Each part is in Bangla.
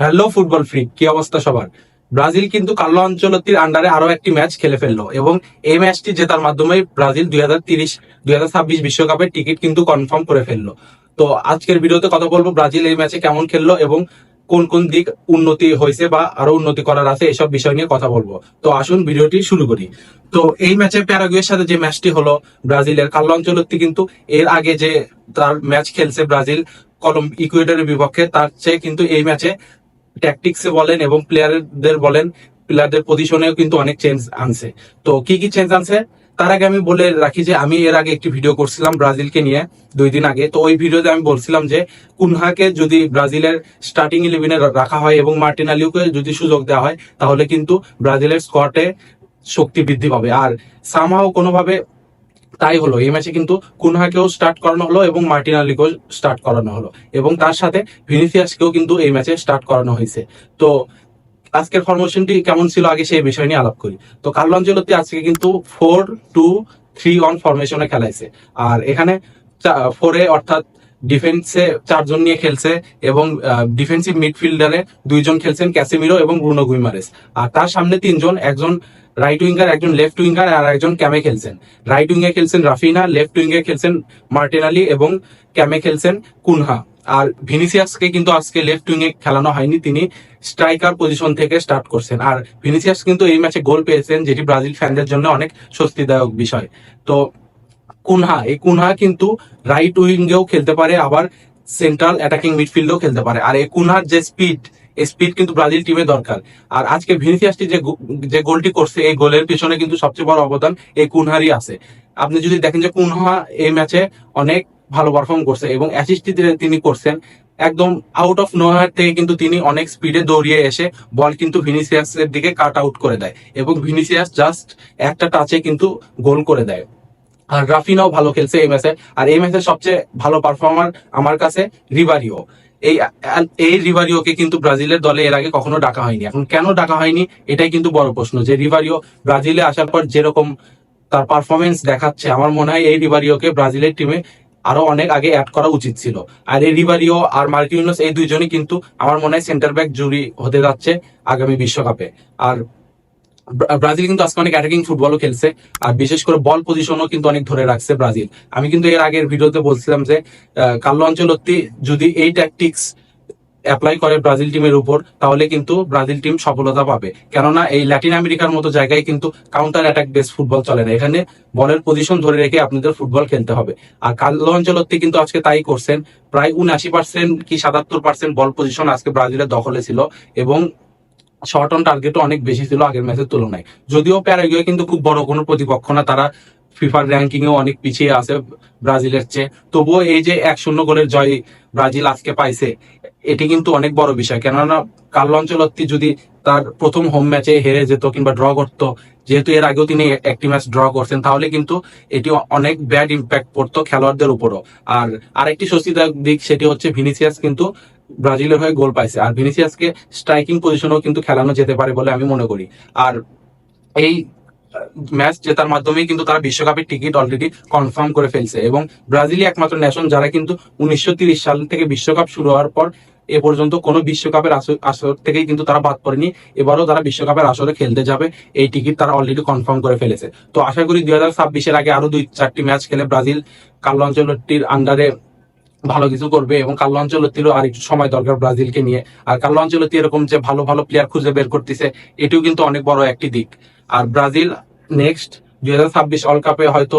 হ্যালো ফুটবল ফ্রি কি অবস্থা সবার? ব্রাজিল কিন্তু কার্লো আঞ্চলতির আন্ডারে আরও একটি ম্যাচ খেলে ফেলল এবং এই ম্যাচটি জেতার মাধ্যমে ব্রাজিল দুই হাজার তিরিশ, দুই হাজার ছাব্বিশ বিশ্বকাপের টিকিট কিন্তু কনফার্ম করে ফেলল। তো আজকের ভিডিওতে কথা বলব ব্রাজিল এই ম্যাচে কেমন খেললো এবং কোন কোন দিক উন্নতি হয়েছে বা আরও উন্নতি করার আছে এসব বিষয় নিয়ে কথা বলব। তো আসুন ভিডিওটি শুরু করি। তো এই ম্যাচে প্যারাগুয়ের সাথে যে ম্যাচটি হলো, ব্রাজিলের কার্লো আঞ্চলতি কিন্তু এর আগে যে তার ম্যাচ খেলছে ব্রাজিল কলম ইকুয়েডারের বিপক্ষে, তার চেয়ে কিন্তু এই ম্যাচে ট্যাকটিক্সে বলেন এবং প্লেয়ারদের বলেন প্লেয়ারদের পজিশনেও কিন্তু অনেক চেঞ্জ আনছে। তো কি কি চেঞ্জ আনছে? তার আগে আমি বলে রাখি যে আমি এর আগে একটি ভিডিও করছিলাম ব্রাজিলকে নিয়ে দুই দিন আগে। তো ওই ভিডিওতে আমি বলছিলাম যে, কুনহাকে যদি ব্রাজিলের স্টার্টিং ইলেভেনে রাখা হয় এবং মার্টিনালিওকে যদি সুযোগ দেওয়া হয়, তাহলে কিন্তু ব্রাজিলের স্কোয়াডে শক্তি বৃদ্ধি পাবে। আর সামাও কোনোভাবে তাই হলো, এই ম্যাচে কিন্তু কুনহাকেও স্টার্ট করানো হলো এবং মার্টিনালিকেও স্টার্ট করানো হলো এবং তার সাথে ভিনিসিয়াসকেও কিন্তু এই ম্যাচে স্টার্ট করানো হয়েছে। তো আজকের ফরমেশনটি কেমন ছিল আগে সেই বিষয় নিয়ে আলাপ করি। তো কার্লো আঞ্চলতি আজকে কিন্তু ফোর টু থ্রি ওয়ান ফরমেশনে খেলাইছে। আর এখানে ফোরে অর্থাৎ ডিফেন্সে চারজন নিয়ে খেলছে এবং ডিফেন্সিভ মিডফিল্ডারে দুইজন খেলছেন ক্যাসেমিরো এবং ব্রুনো গুইমারেস। আর তার সামনে তিনজন, একজন রাইট উইঙ্গার একজন লেফট উইঙ্গার আর একজন ক্যামে খেলছেন। রাইট উইঙ্গে খেলছেন রাফিনা লেফট উইঙ্গে খেলছেন মার্টিনালি এবং ক্যামে খেলছেন কুনহা। আর ভিনিসিয়াসকে কিন্তু আজকে লেফট উইঙ্গে খেলানো হয়নি, তিনি স্ট্রাইকার পজিশন থেকে স্টার্ট করছেন। আর ভিনিসিয়াস কিন্তু এই ম্যাচে গোল পেয়েছেন, যেটি ব্রাজিল ফ্যানদের জন্য অনেক স্বস্তিদায়ক বিষয়। তো কুনহা, এই কুনহা কিন্তু রাইট উইঙ্গেও খেলতে পারে, আবার সেন্ট্রাল অ্যাটাকিং মিডফিল্ডেও খেলতে পারে। আর এই কুনহার যে স্পিড স্পিড কিন্তু ব্রাজিল টিমে দরকার। আর আজকে ভিনিসিয়াসটি যে যে গোলটি করছে, এই গোলের পিছনে কিন্তু সবচেয়ে বড় অবদান এই কুনহারই আছে। আপনি যদি দেখেন যে কুনহা এই ম্যাচে অনেক ভালো পারফর্ম করছে এবং অ্যাসিস্টটি তিনি করছেন, একদম আউট অফ নোয়ার থেকে কিন্তু তিনি অনেক স্পিডে দৌড়িয়ে এসে বল কিন্তু ভিনিসিয়াসের দিকে কাট আউট করে দেয় এবং ভিনিসিয়াস জাস্ট একটা টাচে কিন্তু গোল করে দেয়। আর রাফিনাও ভালো খেলছে এই ম্যাচে আর এই ম্যাচের সবচেয়ে ভালো পারফর্মার আমার কাছে রিভারিও। এই এই রিভারিওকে কিন্তু ব্রাজিলের দলে এর আগে কখনো ডাকা হয়নি। এখন কেন ডাকা হয়নি, এটাই কিন্তু বড় প্রশ্ন যে রিভারিও ব্রাজিলে আসার পর যেরকম তার পারফরমেন্স দেখাচ্ছে, আমার মনে হয় এই রিভারিওকে ব্রাজিলের টিমে আরও অনেক আগে অ্যাড করা উচিত ছিল। আর এই রিভারিও আর মার্টিনোস এই দুইজনই কিন্তু আমার মনে হয় সেন্টার ব্যাক জুরি হতে যাচ্ছে আগামী বিশ্বকাপে। আর ব্রাজিল কিন্তু আজকে অনেক অ্যাটাকিং ফুটবলও খেলছে, আর বিশেষ করে বল পজিশনও কিন্তু অনেক ধরে রাখছে ব্রাজিল। আমি কিন্তু এর আগের ভিডিওতে বলছিলাম যে কার্লো আঞ্চলত্তি যদি এই ট্যাকটিক্স অ্যাপ্লাই করে ব্রাজিল টিমের উপর, তাহলে কিন্তু ব্রাজিল টিম সফলতা পাবে। কেননা এই ল্যাটিন আমেরিকার মতো জায়গায় কিন্তু কাউন্টার অ্যাটাক বেস ফুটবল চলে না। এখানে বলের পজিশন ধরে রেখে আপনাদের ফুটবল খেলতে হবে। আর কার্লো আঞ্চলত্তি কিন্তু আজকে তাই করছেন, প্রায় উনআশি পার্সেন্ট কি সাতাত্তর পার্সেন্ট বল পজিশন আজকে ব্রাজিলের দখলে ছিল এবং শর্ট অন অনেক বেশি ছিল আগের ম্যাচের তুলনায়। যদিও প্যারাগুয়ে কিন্তু খুব বড় কোনো প্রতিপক্ষ না, তারা ফিফার র্যাঙ্কিং এও অনেক পিছিয়ে আছে ব্রাজিলের চেয়ে। তবুও এই যে এক শূন্য গোলের জয় ব্রাজিল আজকে পাইছে, এটি কিন্তু অনেক বড় বিষয়। কেননা কার্লো আঞ্চলত্তি যদি তার প্রথম হোম ম্যাচে হেরে যেত কিংবা ড্র করতো, যেহেতু এর আগেও তিনি একটি ম্যাচ ড্র করছেন, তাহলে কিন্তু এটি অনেক ব্যাড ইম্প্যাক্ট পড়তো খেলোয়াড়দের উপরও। আর আরেকটি স্বস্তিদায়ক দিক সেটি হচ্ছে ভিনিসিয়াস কিন্তু ব্রাজিলের হয়ে গোল পাইছে। আর ভিনিসিয়াসকে স্ট্রাইকিং পজিশনেও কিন্তু খেলানো যেতে পারে বলে আমি মনে করি। আর এই ম্যাচ জেতার মাধ্যমে কিন্তু তারা বিশ্বকাপের টিকিট অলরেডি কনফার্ম করে ফেলছে। এবং ব্রাজিলই একমাত্র ন্যাশন যারা কিন্তু উনিশশো সাল থেকে বিশ্বকাপ শুরু হওয়ার পর এ পর্যন্ত কোনো বিশ্বকাপের আসর থেকেই কিন্তু তারা বাদ পড়েনি। এবারও তারা বিশ্বকাপের আসরে খেলতে যাবে, এই টিকিট তারা অলরেডি কনফার্ম করে ফেলেছে। তো আশা করি দুই হাজার ছাব্বিশের আগে আরও দুই চারটি ম্যাচ খেলে ব্রাজিল কার্লো অঞ্চলটির আন্ডারে ভালো কিছু করবে এবং কার্লো আঞ্চলতিরও আর একটু সময় দরকার ব্রাজিলকে নিয়ে। আর কার্লো আঞ্চলতি এরকম যে ভালো ভালো প্লেয়ার খুঁজে বের করতেছে, এটিও কিন্তু অনেক বড় একটি দিক। আর ব্রাজিল নেক্সট দুই হাজার ছাব্বিশ ওয়ার্ল্ড কাপে হয়তো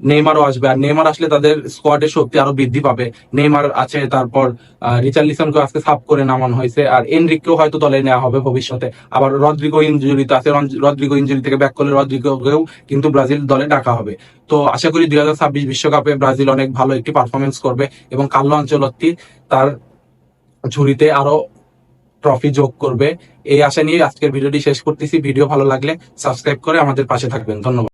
নেইমারও আসবে। আর নেইমার আসলে তাদের স্কোয়াডের শক্তি আরও বৃদ্ধি পাবে। নেইমার আছে, তারপর রিচার্লিসনকে আজকে সাফ করে নামানো হয়েছে। আর এনরিককেও হয়তো দলে নেওয়া হবে ভবিষ্যতে। আবার রদ্রিগো ইঞ্জুরিতে আছে। রদ্রিগো ইঞ্জুরি থেকে ব্যাক করলে রদ্রিগোকেও কিন্তু ব্রাজিল দলে ডাকা হবে। তো আশা করি দুই হাজার ছাব্বিশ বিশ্বকাপে ব্রাজিল অনেক ভালো একটি পারফরমেন্স করবে এবং কার্লো আঞ্চলত্তি তার ঝুড়িতে আরও ট্রফি যোগ করবে। এই আশা নিয়ে আজকের ভিডিওটি শেষ করতেছি। ভিডিও ভালো লাগলে সাবস্ক্রাইব করে আমাদের পাশে থাকবেন। ধন্যবাদ।